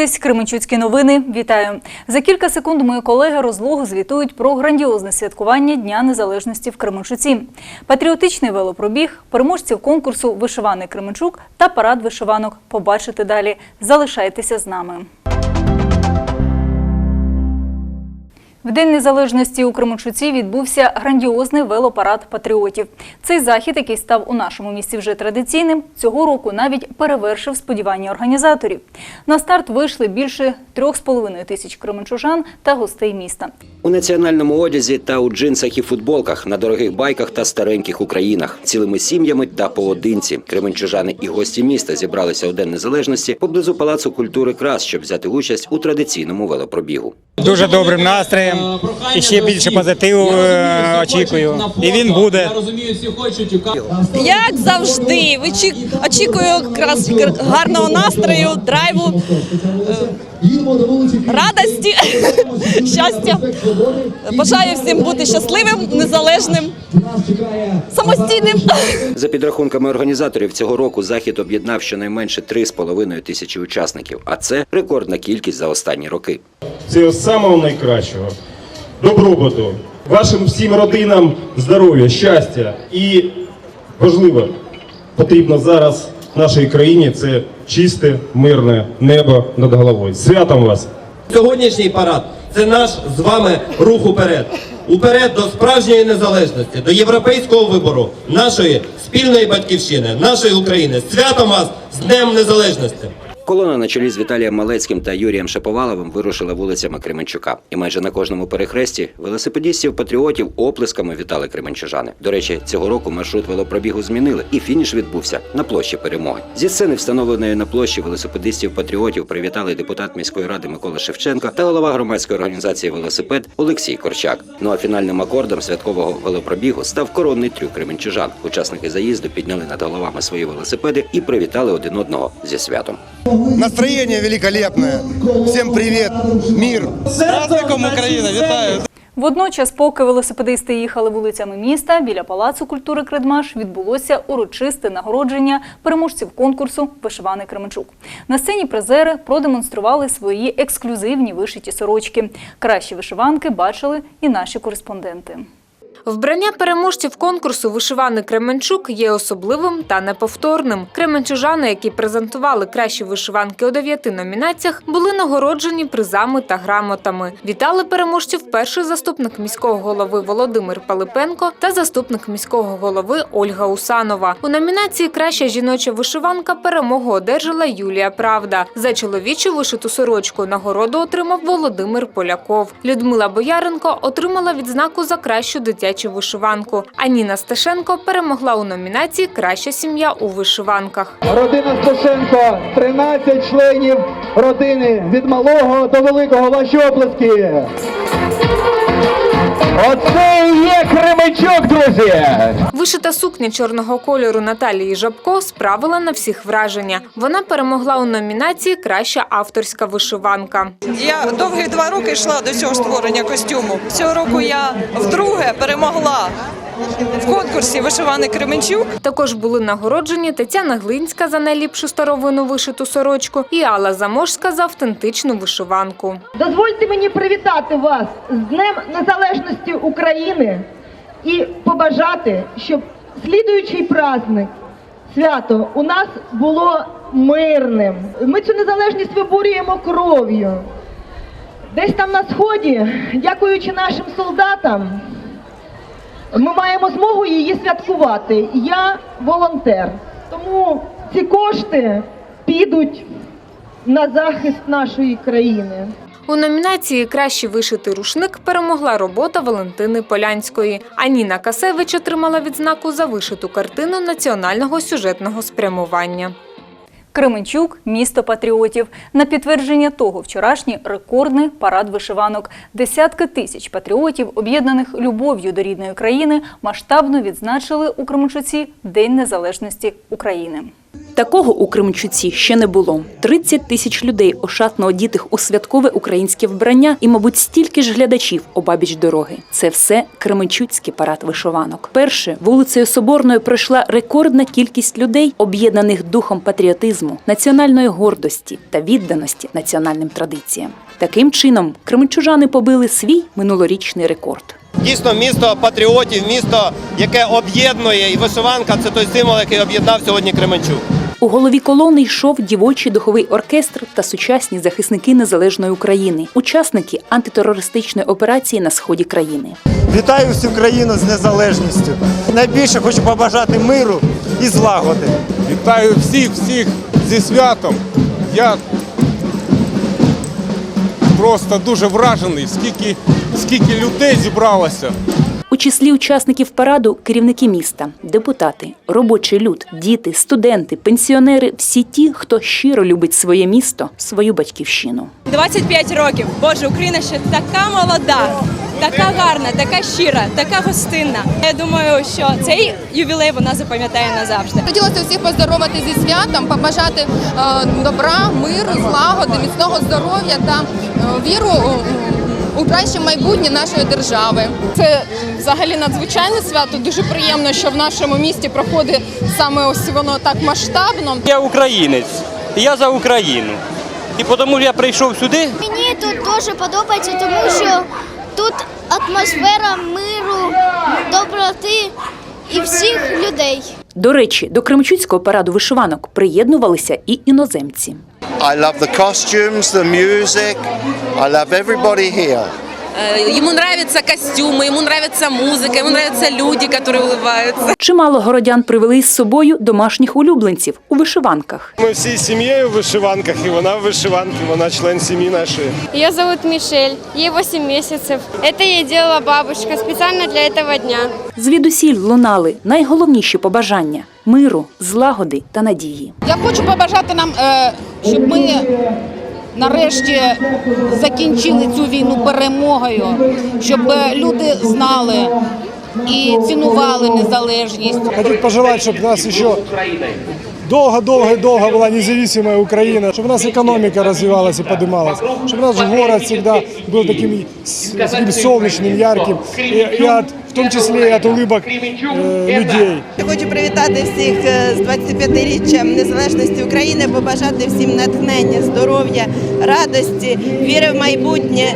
дивитесь Кременчуцькі новини. Вітаю! За кілька секунд мої колеги розлогу звітують про грандіозне святкування Дня Незалежності в Кременчуці. Патріотичний велопробіг, переможців конкурсу Вишиваний Кременчук та парад вишиванок. Побачите далі. Залишайтеся з нами. В День Незалежності у Кременчуці відбувся грандіозний велопарад патріотів. Цей захід, який став у нашому місті вже традиційним, цього року навіть перевершив сподівання організаторів. На старт вийшли більше трьох з половиною тисяч кременчужан та гостей міста. У національному одязі та у джинсах і футболках, на дорогих байках та стареньких українах, цілими сім'ями та поодинці. Кременчужани і гості міста зібралися у День Незалежності поблизу Палацу культури Крас, щоб взяти участь у традиційному велопробігу. Дуже добрим настроєм і ще більше позитиву е, очікую. І він буде. Розумію, всі хочуть Як завжди, вичі- очікую якраз гарного настрою, драйву, е, радості, щастя. Бажаю всім бути щасливим, незалежним, самостійним. За підрахунками організаторів цього року захід об'єднав щонайменше 3,5 тисячі учасників, а це рекордна кількість за останні роки. Всього самого найкращого, добробуту, вашим всім родинам здоров'я, щастя і важливо, потрібно зараз нашій країні це чисте, мирне небо над головою. Святом вас! Сьогоднішній парад це наш з вами рух уперед. Уперед до справжньої незалежності, до європейського вибору, нашої спільної батьківщини, нашої України. Святом вас з Днем Незалежності! Колона на чолі з Віталієм Малецьким та Юрієм Шаповаловим вирушила вулицями Кременчука. І майже на кожному перехресті велосипедістів патріотів оплесками вітали кременчужани. До речі, цього року маршрут велопробігу змінили, і фініш відбувся на площі перемоги. Зі сцени, встановленої на площі велосипедистів патріотів, привітали депутат міської ради Микола Шевченко та голова громадської організації Велосипед Олексій Корчак. Ну а фінальним акордом святкового велопробігу став коронний трюк кременчужан. Учасники заїзду підняли над головами свої велосипеди і привітали один одного зі святом. Настроение великолепное. Всем привет, мир. Праздником Україна, вітаю! Водночас, поки велосипедисти їхали вулицями міста, біля Палацу культури Кредмаш відбулося урочисте нагородження переможців конкурсу Вишиваний Кременчук. На сцені призери продемонстрували свої ексклюзивні вишиті сорочки. Кращі вишиванки бачили і наші кореспонденти. Вбрання переможців конкурсу Вишиваний Кременчук є особливим та неповторним. Кременчужани, які презентували кращі вишиванки у дев'яти номінаціях, були нагороджені призами та грамотами. Вітали переможців перший заступник міського голови Володимир Пилипенко та заступник міського голови Ольга Усанова. У номінації Краща жіноча вишиванка перемогу одержала Юлія Правда. За чоловічу вишиту сорочку нагороду отримав Володимир Поляков. Людмила Бояренко отримала відзнаку за кращу дитячу вишиванку. А Ніна Стешенко перемогла у номінації Краща сім'я у вишиванках. Родина Сташенко, 13 членів родини від малого до великого. Ваші оплески. Оце і є Кременчук, друзі. Вишита сукня чорного кольору Наталії Жабко справила на всіх враження. Вона перемогла у номінації Краща авторська вишиванка. Я довгі два роки йшла до цього створення костюму. Цього року я вдруге перемогла в конкурсі Вишиваний Кременчук. Також були нагороджені Тетяна Глинська за найліпшу старовину вишиту сорочку і Алла Заможська за автентичну вишиванку. Дозвольте мені привітати вас з Днем Незалежності України і побажати, щоб слідуючий праздник, свято у нас було мирним. Ми цю незалежність виборюємо кров'ю. Десь там на сході, дякуючи нашим солдатам, ми маємо змогу її святкувати. Я волонтер. Тому ці кошти підуть на захист нашої країни. У номінації Кращий вишитий рушник перемогла робота Валентини Полянської. А Ніна Касевич отримала відзнаку за вишиту картину національного сюжетного спрямування. Кременчук місто патріотів. На підтвердження того вчорашній рекордний парад вишиванок. Десятки тисяч патріотів, об'єднаних любов'ю до рідної країни, масштабно відзначили у Кременчуці День Незалежності України. Такого у Кременчуці ще не було. 30 тисяч людей, ошатно одітих у святкове українське вбрання, і, мабуть, стільки ж глядачів обабіч дороги. Це все Кременчуцький парад вишиванок. Перше вулицею Соборною пройшла рекордна кількість людей, об'єднаних духом патріотизму, національної гордості та відданості національним традиціям. Таким чином, кременчужани побили свій минулорічний рекорд. Дійсно, місто патріотів, місто, яке об'єднує, і вишиванка це той символ, який об'єднав сьогодні Кременчук. У голові колони йшов дівочий духовий оркестр та сучасні захисники незалежної України, учасники антитерористичної операції на сході країни. Вітаю всю країну з незалежністю. Найбільше хочу побажати миру і злагоди. Вітаю всіх, всіх зі святом. Я просто дуже вражений, скільки, скільки людей зібралося. У числі учасників параду керівники міста, депутати, робочий люд, діти, студенти, пенсіонери всі ті, хто щиро любить своє місто, свою батьківщину. 25 років. Боже, Україна ще така молода, така гарна, така щира, така гостинна. Я думаю, що цей ювілей вона запам'ятає назавжди. Хотілося всіх поздоровити зі святом, побажати е, добра, миру, злагоди, міцного здоров'я та е, віру у краще майбутнє нашої держави. Це взагалі надзвичайне свято. Дуже приємно, що в нашому місті проходить саме ось воно так масштабно. Я українець, я за Україну. І тому я прийшов сюди. Мені тут дуже подобається, тому що тут атмосфера миру, доброти і всіх людей. До речі, до Кремчуцького параду вишиванок приєднувалися і іноземці. I love the costumes, the music. I love everybody here. Йому нравятся костюми, йому нравится музика, йому нравятся люди, які улыбаються. Чимало городян привели із собою домашніх улюбленців у вишиванках. Ми всі з сім'єю в вишиванках, і вона в вишиванці, вона член сім'ї нашої. Ее зовут Мишель, ей 8 месяцев. Это ей делала бабушка специально для этого дня. Звідусіль лунали найголовніші побажання миру, злагоди та надії. Я хочу побажати нам, е, щоб ми нарешті закінчили цю війну перемогою, щоб люди знали і цінували незалежність. Хочу пожелать, чтобы нас еще долго-долго-долго была независимая Украина, чтобы у нас экономика развивалась и поднималась, чтобы наш город всегда был таким, с- таким солнечным, ярким, и, и от, в том числе и от улыбок э, людей. Я хочу привітати всіх е, з 25-річчям незалежності України, побажати всім натхнення, здоров'я, радості, віри в майбутнє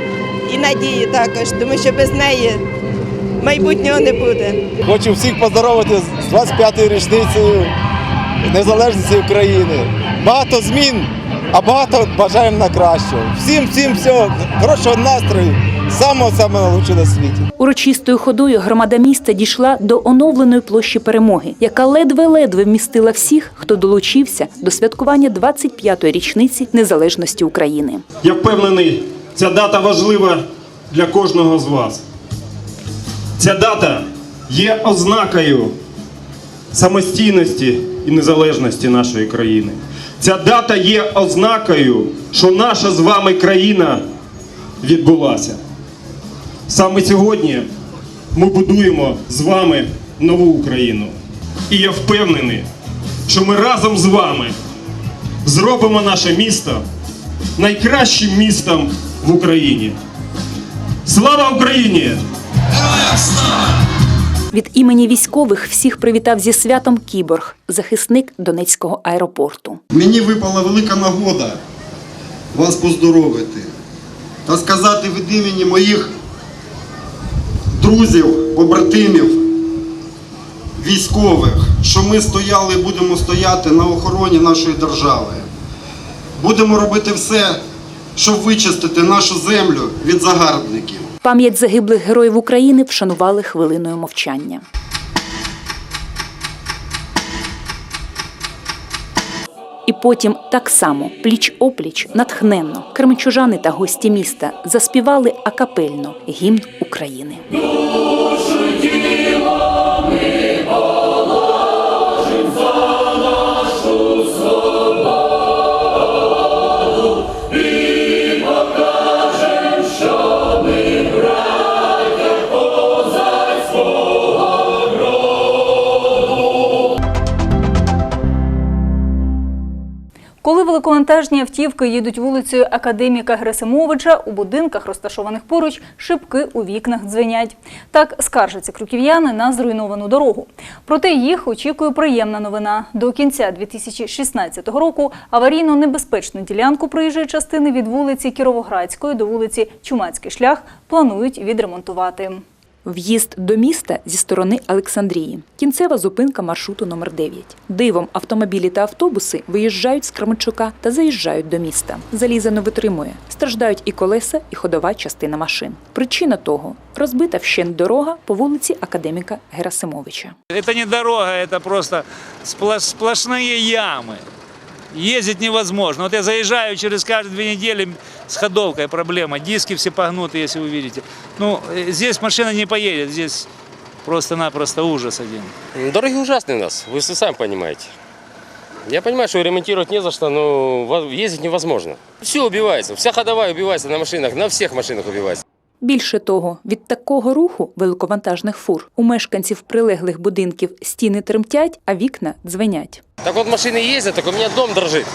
і надії також, тому що без неї майбутнього не буде. Хочу всіх поздоровити з 25-ю річницею незалежності України. Багато змін, а багато бажаємо на кращого. Всім, всім, всього хорошого настрою, самого самого лучшого на світі. Урочистою ходою громада міста дійшла до оновленої площі перемоги, яка ледве-ледве вмістила всіх, хто долучився до святкування 25-ї річниці незалежності України. Я впевнений, ця дата важлива для кожного з вас. Ця дата є ознакою самостійності і незалежності нашої країни. Ця дата є ознакою, що наша з вами країна відбулася. Саме сьогодні ми будуємо з вами нову Україну. І я впевнений, що ми разом з вами зробимо наше місто найкращим містом в Україні. Слава Україні! Від імені військових всіх привітав зі святом Кіборг, захисник Донецького аеропорту. Мені випала велика нагода вас поздоровити та сказати від імені моїх друзів, побратимів, військових, що ми стояли і будемо стояти на охороні нашої держави. Будемо робити все, щоб вичистити нашу землю від загарбників. Пам'ять загиблих героїв України вшанували хвилиною мовчання. І потім так само, пліч-опліч, натхненно, кременчужани та гості міста заспівали акапельно гімн України. Вантажні автівки їдуть вулицею Академіка Герасимовича. У будинках, розташованих поруч, шибки у вікнах дзвенять. Так скаржаться крюків'яни на зруйновану дорогу. Проте їх очікує приємна новина. До кінця 2016 року аварійно небезпечну ділянку проїжджої частини від вулиці Кіровоградської до вулиці Чумацький шлях планують відремонтувати. В'їзд до міста зі сторони Олександрії. Кінцева зупинка маршруту номер 9. Дивом автомобілі та автобуси виїжджають з Кременчука та заїжджають до міста. Заліза не витримує. Страждають і колеса, і ходова частина машин. Причина того розбита вщент дорога по вулиці Академіка Герасимовича. Это не дорога, это просто сплош- сплошные ямы. Ездить невозможно. Вот я заезжаю через каждые две недели с ходовкой проблема. Диски все погнуты, если вы видите. Ну, э, здесь машина не поедет, здесь просто-напросто ужас один. Дороги ужасные у нас, вы сами понимаете. Я понимаю, что ремонтировать не за что, но ездить невозможно. Все убивается, вся ходовая убивается на машинах, на всех машинах убивается. Більше того, від такого руху великовантажних фур у мешканців прилеглих будинків стіни тремтять, а вікна дзвенять. Так вот машины ездят, так у меня дом дрожит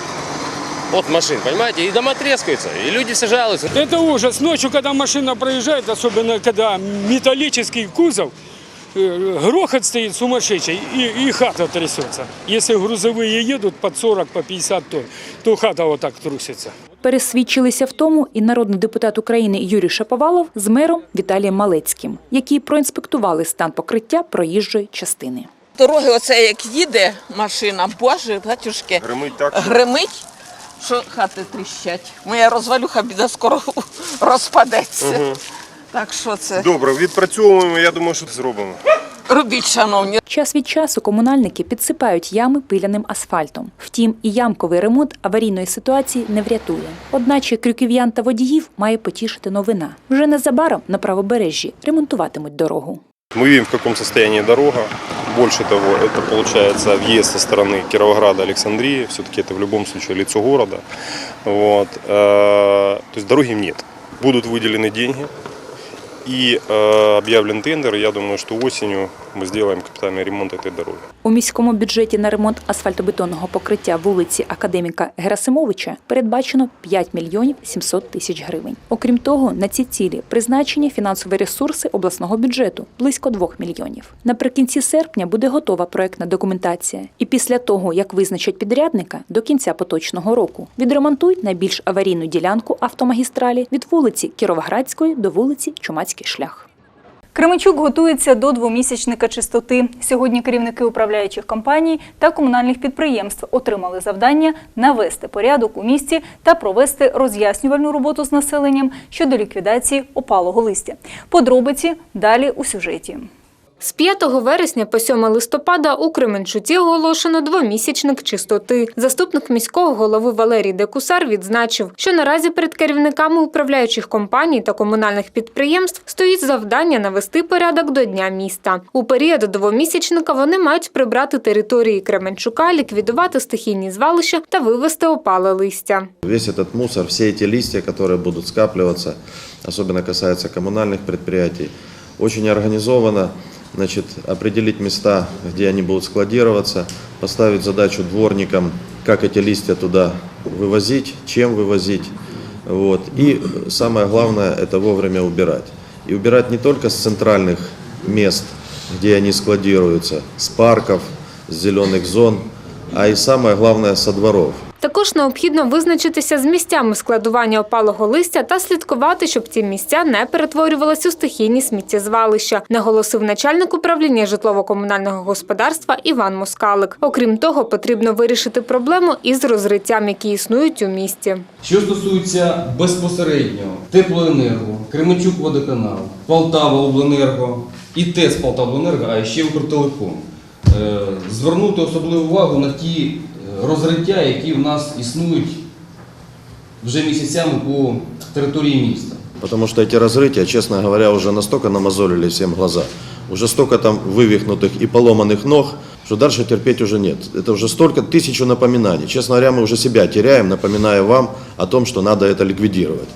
от машин, понимаете, и дома трескаются, и люди все жалуются. Это ужас. Ночью, когда машина проезжает, особенно когда металлический кузов, э, грохот стоит сумасшедший, и, и хата трясется. Если грузовые едут под 40, по 50 тонн, то хата вот так трусится. Пересвідчилися в тому і народний депутат України Юрій Шаповалов з мером Віталієм Малецьким, які проінспектували стан покриття проїжджої частини. Дороги, оце як їде машина, боже, батюшки, Гримить так. гримить, що хати тріщать. Моя розвалюха біда скоро розпадеться. Так що це Добре, відпрацьовуємо, я думаю, що зробимо. робіть, шановні. Час від часу комунальники підсипають ями пиляним асфальтом. Втім, і ямковий ремонт аварійної ситуації не врятує. Одначе крюків'ян та водіїв має потішити новина. Вже незабаром на правобережжі ремонтуватимуть дорогу. Мы видим, в каком состоянии дорога. Больше того, это получается въезд со стороны Кировограда, Александрии. Все-таки это в любом случае лицо города. Вот. э, То есть дороги нет. Будут выделены деньги и э, объявлен тендер. Я думаю, что осенью мы сделаем капитальный ремонт этой дороги. У міському бюджеті на ремонт асфальтобетонного покриття вулиці Академіка Герасимовича передбачено 5 мільйонів 700 тисяч гривень. Окрім того, на ці цілі призначені фінансові ресурси обласного бюджету близько 2 мільйонів. Наприкінці серпня буде готова проектна документація, і після того, як визначать підрядника, до кінця поточного року відремонтують найбільш аварійну ділянку автомагістралі від вулиці Кіровоградської до вулиці Чумацький шлях. Кременчук готується до двомісячника чистоти. Сьогодні керівники управляючих компаній та комунальних підприємств отримали завдання навести порядок у місті та провести роз'яснювальну роботу з населенням щодо ліквідації опалого листя. Подробиці далі у сюжеті. З 5 вересня по 7 листопада у Кременчуці оголошено двомісячник чистоти. Заступник міського голови Валерій Декусар відзначив, що наразі перед керівниками управляючих компаній та комунальних підприємств стоїть завдання навести порядок до Дня міста. У період двомісячника вони мають прибрати території Кременчука, ліквідувати стихійні звалища та вивести опале листя. Весь этот мусор, все эти листья, которые будут скапливаться, особенно касается коммунальных предприятий, очень организованно Значит, определить места, где они будут складироваться, поставить задачу дворникам, как эти листья туда вывозить, чем вывозить. Вот. И самое главное – это вовремя убирать. И убирать не только с центральных мест, где они складируются, с парков, с зеленых зон, а и самое главное – со дворов. Також необхідно визначитися з місцями складування опалого листя та слідкувати, щоб ці місця не перетворювалися у стихійні сміттєзвалища, наголосив начальник управління житлово-комунального господарства Іван Москалик. Окрім того, потрібно вирішити проблему із розриттям, які існують у місті. Що стосується безпосередньо теплоенерго, Кременчук водоканал, Полтава обленерго і ТЕС Полтавобленерго, а ще Укртелеком, е, звернути особливу увагу на ті розриття, які в нас існують вже місяцями по території міста. Потому что эти разрытия, честно говоря, уже настолько намазолили всем глаза, уже столько там вывихнутых и поломанных ног, что дальше терпеть уже нет. Это уже столько, тысячу напоминаний. Честно говоря, мы уже себя теряем, напоминая вам о том, что надо это ликвидировать.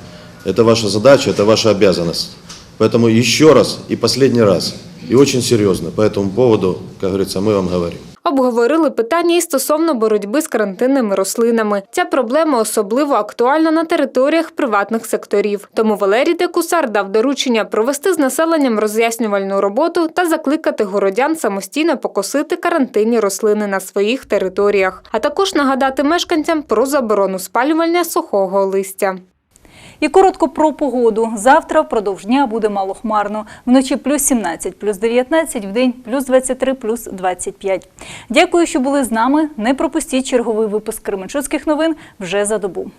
Это ваша задача, это ваша обязанность. Поэтому еще раз и последний раз, и очень серьезно по этому поводу, как говорится, мы вам говорим. Обговорили питання і стосовно боротьби з карантинними рослинами. Ця проблема особливо актуальна на територіях приватних секторів. Тому Валерій Декусар дав доручення провести з населенням роз'яснювальну роботу та закликати городян самостійно покосити карантинні рослини на своїх територіях, а також нагадати мешканцям про заборону спалювання сухого листя. І коротко про погоду. Завтра впродовж дня буде малохмарно. Вночі плюс 17, плюс 19, вдень плюс 23, плюс 25. Дякую, що були з нами. Не пропустіть черговий випуск Кременчуцьких новин вже за добу.